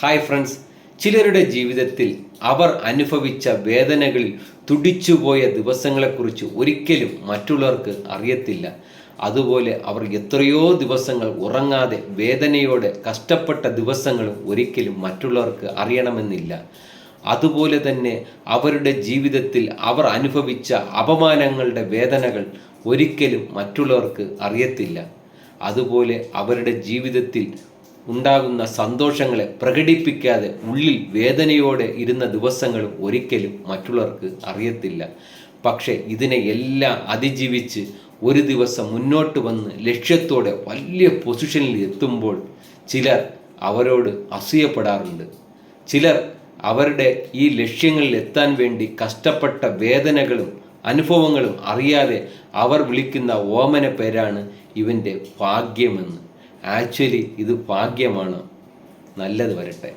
Hi friends ചിലരുടെ ജീവിതത്തിൽ അവർ അനുഭവിച്ച വേദനകളിൽ തുടിച്ചുപോയ ദിവസങ്ങളെക്കുറിച്ച് ഒരിക്കലും മറ്റുള്ളവർക്ക് അറിയത്തില്ല. അതുപോലെ അവർ എത്രയോ ദിവസങ്ങൾ ഉറങ്ങാതെ വേദനയോടെ കഷ്ടപ്പെട്ട ദിവസങ്ങളും ഒരിക്കലും മറ്റുള്ളവർക്ക് അറിയണമെന്നില്ല. അതുപോലെ തന്നെ അവരുടെ ജീവിതത്തിൽ അവർ അനുഭവിച്ച അപമാനങ്ങളുടെ വേദനകൾ ഒരിക്കലും മറ്റുള്ളവർക്ക് അറിയത്തില്ല. അതുപോലെ അവരുടെ ജീവിതത്തിൽ ഉണ്ടാകുന്ന സന്തോഷങ്ങളെ പ്രകടിപ്പിക്കാതെ ഉള്ളിൽ വേദനയോടെ ഇരുന്ന ദിവസങ്ങളും ഒരിക്കലും മറ്റുള്ളവർക്ക് അറിയത്തില്ല. പക്ഷേ ഇതിനെ എല്ലാം അതിജീവിച്ച് ഒരു ദിവസം മുന്നോട്ട് വന്ന് ലക്ഷ്യത്തോടെ വലിയ പൊസിഷനിൽ എത്തുമ്പോൾ ചിലർ അവരോട് അസൂയപ്പെടാറുണ്ട്. ചിലർ അവരുടെ ഈ ലക്ഷ്യങ്ങളിൽ എത്താൻ വേണ്ടി കഷ്ടപ്പെട്ട വേദനകളും അനുഭവങ്ങളും അറിയാതെ അവർ വിളിക്കുന്ന ഓമന പേരാണ് ഇവന്റെ ഭാഗ്യമെന്ന്. ആക്ച്വലി ഇത് ഭാഗ്യമാണ്. നല്ലത് വരട്ടെ.